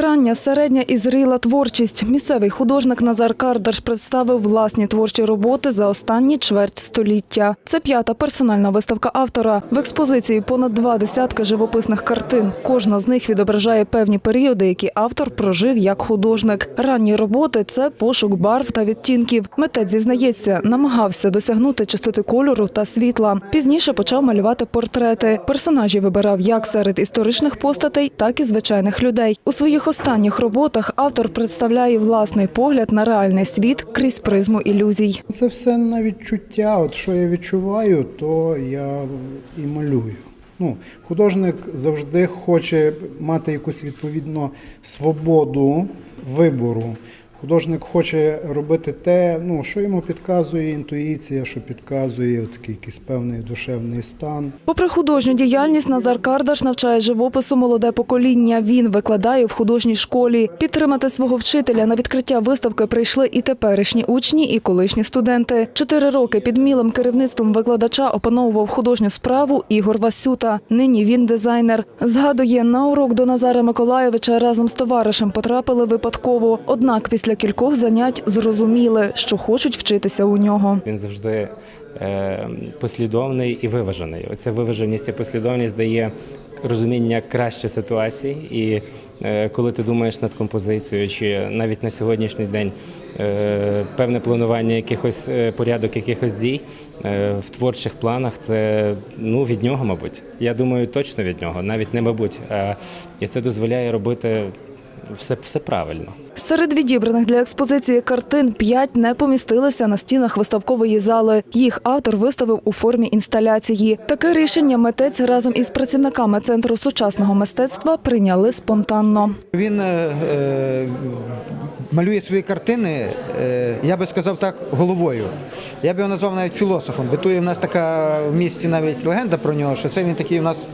Рання, середня і зріла творчість. Місцевий художник Назар Кардаш представив власні творчі роботи за останні чверть століття. Це п'ята персональна виставка автора. В експозиції понад два десятки живописних картин. Кожна з них відображає певні періоди, які автор прожив як художник. Ранні роботи це пошук барв та відтінків. Митець зізнається, намагався досягнути чистоти кольору та світла. Пізніше почав малювати портрети. Персонажі вибирав як серед історичних постатей, так і звичайних людей. У своїх останніх роботах автор представляє власний погляд на реальний світ крізь призму ілюзій. Це все на відчуття. От що я відчуваю, то я і малюю. Ну, художник завжди хоче мати якусь відповідну свободу вибору. Художник хоче робити те, ну, що йому підказує інтуїція, що підказує такий якийсь певний душевний стан. Попри художню діяльність, Назар Кардаш навчає живопису молоде покоління. Він викладає в художній школі. Підтримати свого вчителя на відкриття виставки прийшли і теперішні учні, і колишні студенти. Чотири роки під мілим керівництвом викладача опановував художню справу Ігор Васюта. Нині він дизайнер. Згадує, на урок до Назара Миколаєвича разом з товаришем потрапили випадково. Однак після кількох занять зрозуміли, що хочуть вчитися у нього. Він завжди е, послідовний і виважений. Оця виваженість і послідовність дає розуміння краще ситуації. І е, коли ти думаєш над композицією, чи навіть на сьогоднішній день е, певне планування якихось порядок якихось дій в творчих планах, це ну від нього, мабуть. Я думаю, точно від нього, навіть не мабуть. І це дозволяє робити все, все правильно. Серед відібраних для експозиції картин п'ять не помістилися на стінах виставкової зали. Їх автор виставив у формі інсталяції. Таке рішення митець разом із працівниками центру сучасного мистецтва прийняли спонтанно. Він е, е, малює свої картини, е, я би сказав так, головою. Я б його назвав навіть філософом. Битує в нас така в місті навіть легенда про нього, що це він такий у нас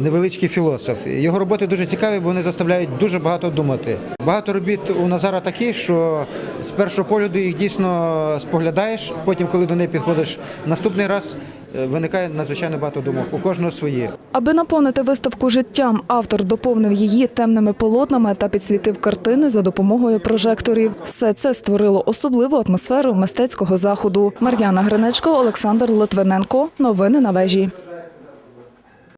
невеличкий філософ. Його роботи дуже цікаві, бо вони заставляють дуже багато думати. Багато робіт у Назара такі, що з першого погляду їх дійсно споглядаєш, потім, коли до неї підходиш наступний раз, е, виникає надзвичайно багато думок. У кожного свої. Аби наповнити виставку життям, автор доповнив її темними полотнами та підсвітив картини за допомогою прожекторів. Все це створило особливу атмосферу мистецького заходу. Мар'яна Гринечко, Олександр Литвиненко. Новини на вежі.